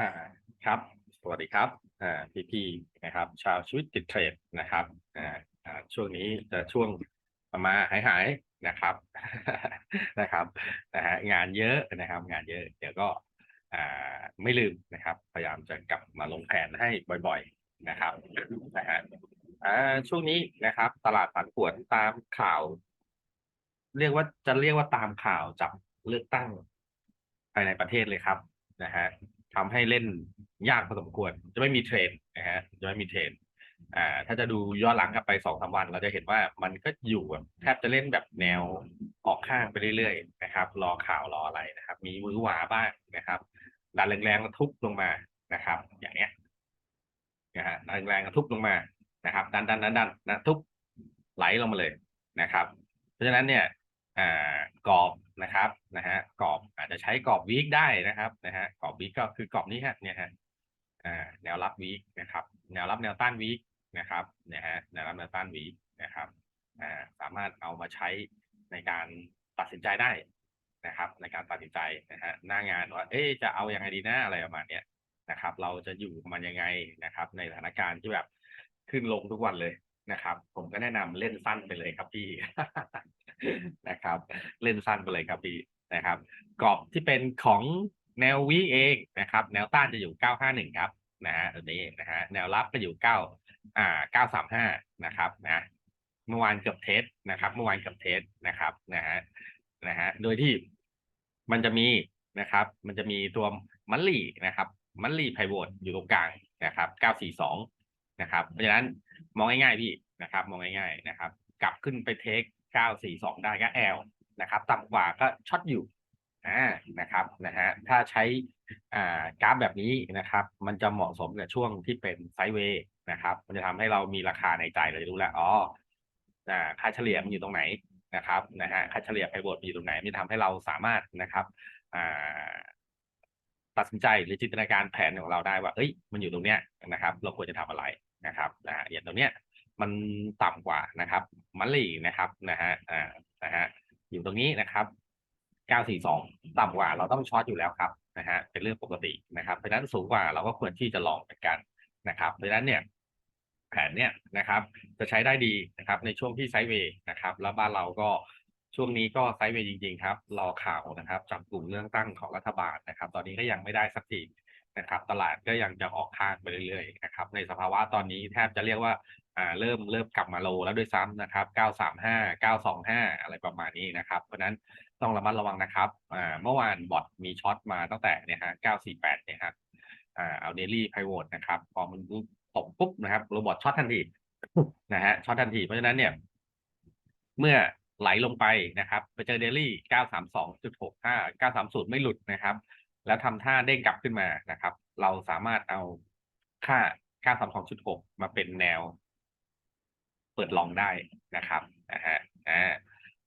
อ่าครับสวัสดีครับอ่าพี่พี่นะครับ ชาวชีวิตติดเทรดนะครับอ่าช่วงนี้จะช่วงมาหายหายๆนะครับนะครับนะฮะงานเยอะนะครับ งานเยอะ เดี๋ยวก็อ่าไม่ลืมนะครับ พยายามจะกลับมาลงแผนให้บ่อย ๆนะครับนะฮะอ่าช่วงนี้นะครับ ตลาดผันผวนตามข่าว เรียกว่าจะเรียกว่าตามข่าวจับเลือกตั้งภายในประเทศเลยครับนะฮะ ทำให้เล่นยากพอสมควร จะไม่มีเทรนนะฮะจะไม่มีเทรนอ่า ถ้าจะดูย้อนหลังกลับไปสองสามวัน เราจะเห็นว่ามันก็อยู่แบบแทบจะเล่นแบบแนวออกข้างไปเรื่อยๆนะครับ รอข่าวรออะไรนะครับ มีมือหวาบ้างนะครับดันแรงๆแล้วทุบลงมานะครับ อย่างเนี้ยนะฮะดันแรงๆแล้วทุบลงมานะครับ ดันดันดันดันนะทุบไหลลงมาเลยนะครับ เพราะฉะนั้นเนี่ย กรอบนะครับนะฮะกรอบอาจจะใช้กรอบวีคได้นะครับนะฮะกรอบวีคก็คือกรอบนี้ฮะเนี่ยฮะอ่าแนวรับวีคนะครับ แนวรับแนวต้านวีคนะครับเนี่ยฮะแนวรับแนวต้านวีคนะครับอ่าสามารถเอามาใช้ในการตัดสินใจได้นะครับ ในการตัดสินใจนะฮะหน้างานว่าเอ๊จะเอายังไงดีนะอะไรประมาณเนี้ยนะครับ เราจะอยู่มันยังไงนะครับ ในสถานการณ์ที่แบบขึ้นลงทุกวันเลยนะครับ ผมก็แนะนำเล่นสั้นไปเลยครับพี่ นะครับ เล่นสั้นไปเลยครับพี่นะครับกรอบที่เป็นของแนววีเองนะครับ แนวต้านจะอยู่ 951 ครับนะฮะตัวนี้นะฮะแนวรับก็อยู่ 9 อ่า 935 นะครับนะเมื่อวานเกือบเทสนะครับ เมื่อวานเกือบเทสนะครับนะฮะนะฮะโดยที่มันจะมีนะครับ มันจะมีตัวมันลี่นะครับมันลี่ไพโวตอยู่ตรงกลางนะครับ 942 นะครับ เพราะฉะนั้นมองง่ายๆพี่นะครับ มองง่ายๆนะครับ กลับขึ้นไปเทค 942 ได้ก็แอลนะครับต่ำกว่าก็ช็อตอยู่อ่านะครับนะฮะถ้าใช้อ่ากราฟแบบนี้นะครับ มันจะเหมาะสมกับช่วงที่เป็นไซด์เวย์นะครับ มันจะทำให้เรามีราคาในใจเราจะรู้แล้วอ๋ออ่าค่าเฉลี่ยมันอยู่ตรงไหนนะครับนะฮะค่าเฉลี่ยไพโวตมันอยู่ตรงไหนมันทำให้เราสามารถนะครับอ่าตัดสินใจหรือจินตนาการแผนของเราได้ว่า เอ้ย มันอยู่ตรงเนี้ยนะครับ เราควรจะทำอะไรนะครับนะอย่างตรงเนี้ย มันต่ำกว่านะครับมันลีนะครับนะฮะอ่านะฮะอยู่ตรงนี้นะครับ942 ต่ำกว่าเราต้องช็อตอยู่แล้วครับนะฮะเป็นเรื่องปกตินะครับเพราะนั้นสูงกว่าเราก็ควรที่จะลองเหมือนกันนะครับ เพราะฉะนั้นเนี่ยแผนเนี่ยนะครับ จะใช้ได้ดีนะครับ ในช่วงที่ไซด์เวย์นะครับ แล้วบ้านเราก็ช่วงนี้ก็ไซด์เวย์จริง ๆ ครับ รอข่าวนะครับจับกลุ่มเรื่องตั้งของรัฐบาลนะครับ ตอนนี้ก็ยังไม่ได้สักที นะครับ ตลาดก็ยังจะออกข้างไปเรื่อยๆนะครับ ในสภาวะตอนนี้แทบจะเรียกว่าอ่าเริ่มเริ่มกลับมาโลแล้วด้วยซ้ำนะครับ 935 925 อะไรประมาณนี้นะครับ เพราะนั้นต้องระมัดระวังนะครับอ่าเมื่อวานบอทมีช็อตมาตั้งแต่เนี่ยฮะ948เนี่ยฮะอ่าเอาเดลี่ไพโวตนะครับ พอมันตกปุ๊บนะครับโรบอทช็อตทันทีนะฮะช็อตทันที เพราะฉะนั้นเนี่ย เมื่อไหลลงไปนะครับ ไปเจอเดลี่ 932.65 930 ไม่หลุดนะครับ แล้วทำท่าเด้งกลับขึ้นมานะครับ เราสามารถเอาค่า932.6มสองจุดหกมาเป็นแนว เปิดลองได้นะครับนะฮะ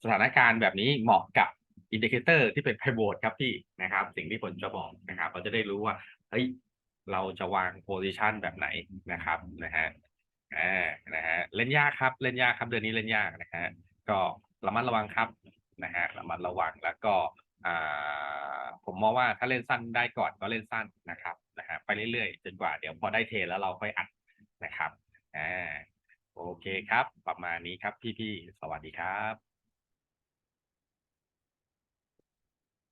สถานการณ์แบบนี้เหมาะกับอินดิเคเตอร์ที่เป็นไพโวตครับพี่นะครับ สิ่งที่ผมจะบอกนะครับ เราจะได้รู้ว่าเฮ้ยเราจะวางโพซิชันแบบไหนนะครับนะฮะอ่านะฮะเล่นยากครับ เล่นยากครับเดือนนี้เล่นยากนะฮะก็ระมัดระวังครับนะฮะระมัดระวังแล้วก็อ่าผ มองว่าถ้าเล่นสั้นได้ก่อนก็เล่นสั้นนะครับนะฮะไปเรื่อยๆจนกว่าเดี๋ยวพอได้เทแล้วเราค่อยอัดนะครับอ่าโอเคครับ ประมาณนี้ครับพี่ๆสวัสดีครับ